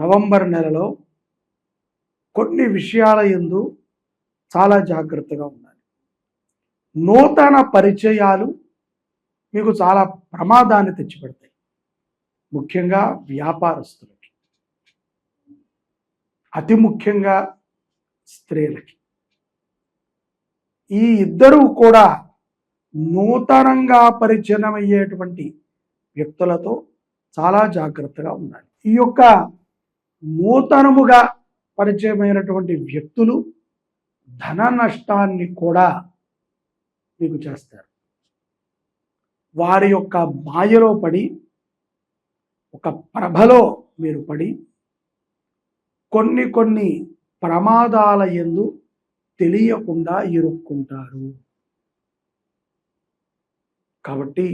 November నెలలో కొన్ని విషయాల ఎందు చాలా జాగ్రత్తగా ఉండాలి. నూతన పరిచయాలు మీకు చాలా ప్రమాదాన్ని తెచ్చిపెడతాయి. ముఖ్యంగా వ్యాపారస్తులకి. అతి ముఖ్యంగా స్త్రీలకి. ఈ ఇద్దరూ కూడా నూతనంగా పరిచయం అయ్యేటువంటి వ్యక్తులతో చాలా జాగ్రత్తగా ఉండాలి. ఈ యొక్క నూతనముగా పరిచయమైనటువంటి వ్యక్తులు ధన నష్టాన్ని కూడా మీకు చేస్తారు. వారి యొక్క మాయలో పడి ఒక ప్రభలో మీరు పడి కొన్ని కొన్ని ప్రమాదాల ఎందు తెలియకుండా ఇరుక్కుంటారు. కాబట్టి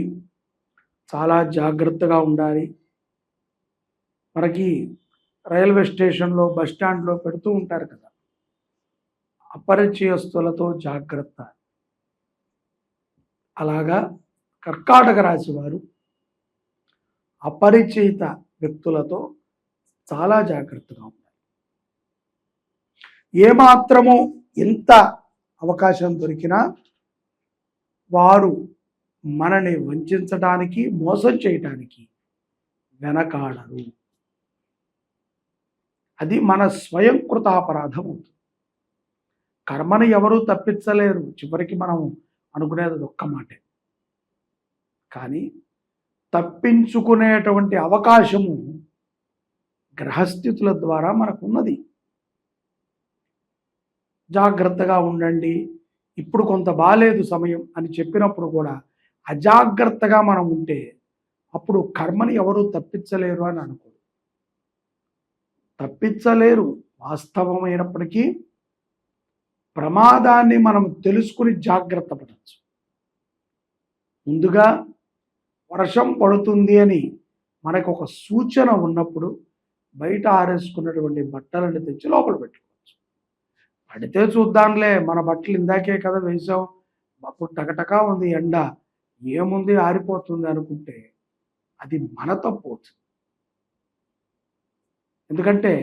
చాలా జాగ్రత్తగా ఉండాలి. మనకి రైల్వే స్టేషన్లో బస్ స్టాండ్లో పెడుతూ ఉంటారు కదా. అపరిచయస్తులతో జాగ్రత్త. అలాగా కర్కాటక రాశి వారు అపరిచిత వ్యక్తులతో చాలా జాగ్రత్తగా ఉండాలి. ఏమాత్రము ఎంత అవకాశం దొరికినా వారు మనని వంచడానికి మోసం చేయటానికి వెనకాడరు. అది మన స్వయంకృత అపరాధం అవుతుంది. కర్మని ఎవరూ తప్పించలేరు. చివరికి మనం అనుకునేది ఒక్క మాటే. కానీ తప్పించుకునేటువంటి అవకాశము గ్రహస్థితుల ద్వారా మనకున్నది. జాగ్రత్తగా ఉండండి. ఇప్పుడు కొంత బాగాలేదు సమయం అని చెప్పినప్పుడు కూడా అజాగ్రత్తగా మనం ఉంటే అప్పుడు కర్మని ఎవరు తప్పించలేరు అని అనుకో తప్పించలేరు. వాస్తవమైనప్పటికీ ప్రమాదాన్ని మనం తెలుసుకుని జాగ్రత్త పడవచ్చు ముందుగా వర్షం పడుతుంది అని మనకు ఒక సూచన ఉన్నప్పుడు బయట ఆరేసుకున్నటువంటి బట్టలను తెచ్చి లోపల పెట్టుకోవచ్చు. పడితే చూద్దాంలే మన బట్టలు ఇందాకే కదా వేసాం అప్పుడు టకటకా ఉంది ఎండ. ఏముంది ఆరిపోతుంది అనుకుంటే అది మన తప్పు అవుతుంది ఎందుకంటే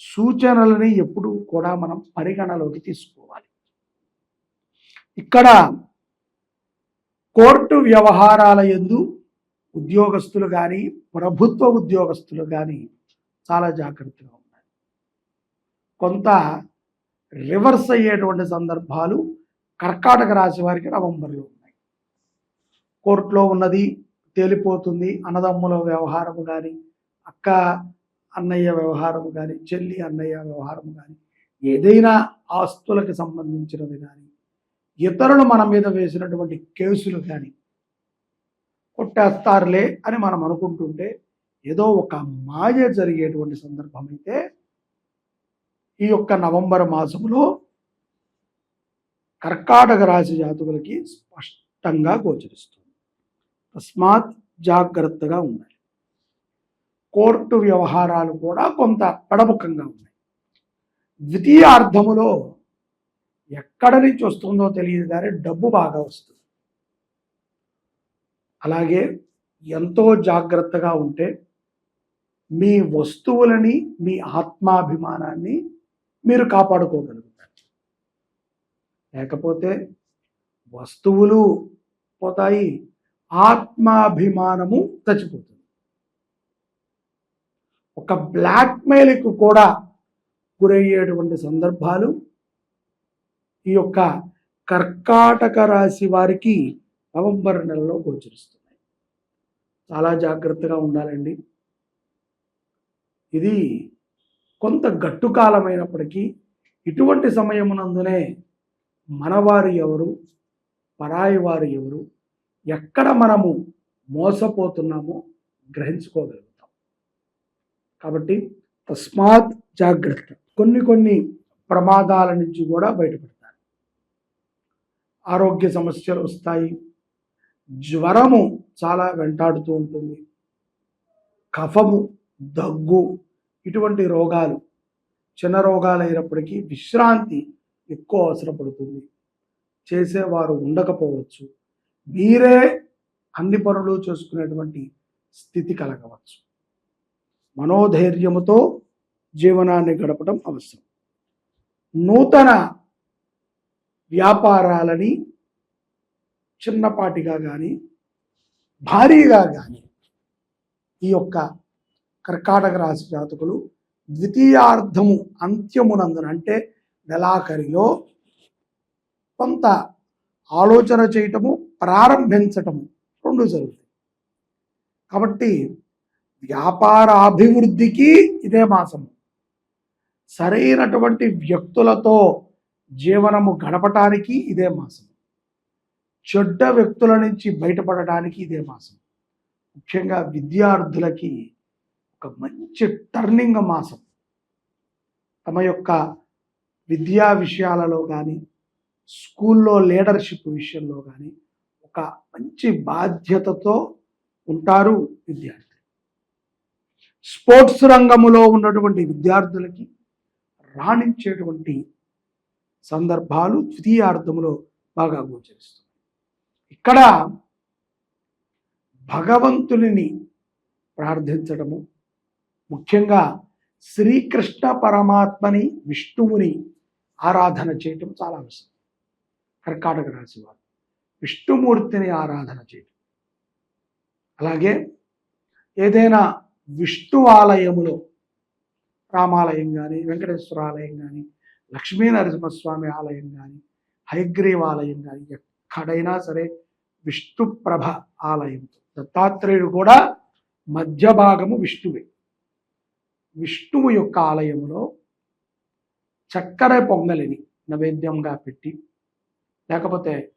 సూచనలని ఎప్పుడు కూడా మనం పరిగణలోకి తీసుకోవాలి. ఇక్కడ కోర్టు వ్యవహారాల ఎందు ఉద్యోగస్తులు కానీ ప్రభుత్వ ఉద్యోగస్తులు కానీ చాలా జాగ్రత్తగా ఉండాలి. కొంత రివర్స్ అయ్యేటువంటి సందర్భాలు కర్కాటక రాశి వారికి నవంబర్లో ఉన్నాయి. కోర్టులో ఉన్నది తేలిపోతుంది అన్నదమ్ముల వ్యవహారం కానీ అక్క అన్నయ్య వ్యవహారం కానీ చెల్లి అన్నయ్య వ్యవహారం కానీ ఏదైనా ఆస్తులకు సంబంధించినది కానీ ఇతరులు మన మీద వేసినటువంటి కేసులు కానీ కొట్టేస్తారులే అని మనం అనుకుంటుంటే ఏదో ఒక మాయ జరిగేటువంటి సందర్భం అయితే ఈ యొక్క నవంబర్ మాసంలో కర్కాటక రాశి జాతకులకి స్పష్టంగా గోచరిస్తుంది. తస్మాత్ జాగ్రత్తగా ఉండాలి కోర్టు వ్యవహారాలు కూడా కొంత పడముఖంగా ఉన్నాయి. ద్వితీయార్థములో ఎక్కడ నుంచి వస్తుందో తెలియదు కానీ డబ్బు బాగా వస్తుంది. అలాగే ఎంతో జాగ్రత్తగా ఉంటే మీ వస్తువులని మీ ఆత్మాభిమానాన్ని మీరు కాపాడుకోగలుగుతారు. లేకపోతే వస్తువులు పోతాయి ఆత్మాభిమానము చచ్చిపోతుంది. ఒక బ్లాక్మెయిల్కి కూడా గురయ్యేటువంటి సందర్భాలు ఈ యొక్క కర్కాటక రాశి వారికి నవంబర్ నెలలో గోచరిస్తున్నాయి. చాలా జాగ్రత్తగా ఉండాలండి. ఇది కొంత గట్టుకాలమైనప్పటికీ ఇటువంటి సమయమునందునే మనవారు ఎవరు పరాయి వారు ఎవరు ఎక్కడ మనము మోసపోతున్నామో గ్రహించుకోగలుగుతాం కాబట్టి తస్మాత్ జాగ్రత్త. కొన్ని కొన్ని ప్రమాదాల నుంచి కూడా బయటపడతారు. ఆరోగ్య సమస్యలు వస్తాయి. జ్వరము చాలా వెంటాడుతూ ఉంటుంది. కఫము దగ్గు ఇటువంటి రోగాలు చిన్న రోగాలు అయినప్పటికీ విశ్రాంతి ఎక్కువ అవసరపడుతుంది. చేసేవారు ఉండకపోవచ్చు. మీరే అన్ని పనులు చేసుకునేటువంటి స్థితి కలగవచ్చు. మనోధైర్యముతో జీవనాన్ని గడపడం అవసరం. నూతన వ్యాపారాలని చిన్నపాటిగా కానీ భారీగా కానీ ఈ యొక్క కర్కాటక రాశి జాతకులు ద్వితీయార్థము అంత్యమునందున అంటే నెలాఖరిలో కొంత ఆలోచన చేయటము ప్రారంభించటము రెండు జరుగుతాయి. కాబట్టి వ్యాపార అభివృద్ధికి ఇదే మాసం. సరైనటువంటి వ్యక్తులతో జీవనము గడపటానికి ఇదే మాసం. చెడ్డ వ్యక్తుల నుంచి బయటపడడానికి ఇదే మాసం. ముఖ్యంగా విద్యార్థులకి ఒక మంచి టర్నింగ్ మాసం. తమ యొక్క విద్యా విషయాలలో కానీ స్కూల్లో లీడర్షిప్ విషయంలో కానీ ఒక మంచి బాధ్యతతో ఉంటారు విద్యార్థులు. స్పోర్ట్స్ రంగములో ఉన్నటువంటి విద్యార్థులకి రాణించేటువంటి సందర్భాలు ద్వితీయార్థములో బాగా గోచరిస్తుంది ఇక్కడ భగవంతుని ప్రార్థించడము ముఖ్యంగా శ్రీకృష్ణ పరమాత్మని విష్ణువుని ఆరాధన చేయటం చాలా అవసరం. కర్కాటక రాశి వారు విష్ణుమూర్తిని ఆరాధన చేయటం. అలాగే ఏదైనా విష్ణు ఆలయములో రామాలయం కానీ వెంకటేశ్వర ఆలయం కానీ లక్ష్మీనరసింహస్వామి ఆలయం కానీ హయగ్రీవాలయం కానీ ఎక్కడైనా సరే విష్ణుప్రభ ఆలయం. దత్తాత్రేయుడు కూడా మధ్య భాగము విష్ణువే. విష్ణువు యొక్క ఆలయములో చక్కెర పొంగలిని నైవేద్యంగా పెట్టి లేకపోతే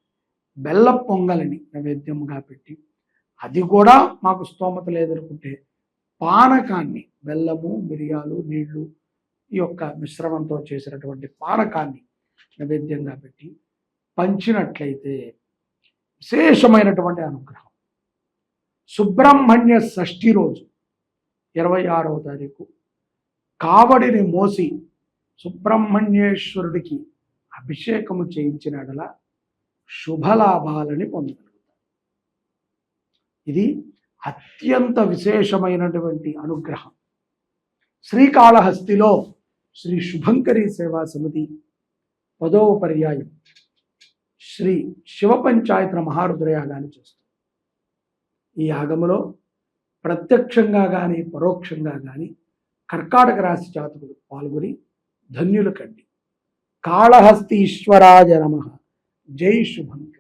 బెల్ల పొంగలిని నైవేద్యంగా పెట్టి అది కూడా మాకు స్తోమత లేదనుకుంటే పానకాన్ని బెల్లము మిరియాలు నీళ్ళు ఈ యొక్క మిశ్రమంతో చేసినటువంటి పానకాన్ని నైవేద్యంగా పెట్టి పంచినట్లయితే విశేషమైనటువంటి అనుగ్రహం. సుబ్రహ్మణ్య షష్ఠి రోజు ఇరవై ఆరవ తారీఖు కావడిని మోసి సుబ్రహ్మణ్యేశ్వరుడికి అభిషేకము చేయించినడల శుభలాభాలని పొందగలుగుతారు. ఇది అత్యంత విశేషమైనటువంటి అనుగ్రహం. శ్రీకాళహస్తిలో శ్రీ శుభంకరి సేవా సమితి పదవ పర్యాయం శ్రీ శివ పంచాయతన మహారుద్ర యాగాన్ని చేస్తుంది. ఈ యాగములో ప్రత్యక్షంగా కానీ పరోక్షంగా కానీ కర్కాటక రాశి జాతకులు పాల్గొని ధన్యులు కండి. కాళహస్తి ఈశ్వరాజ నమ. జై శుభంకరి.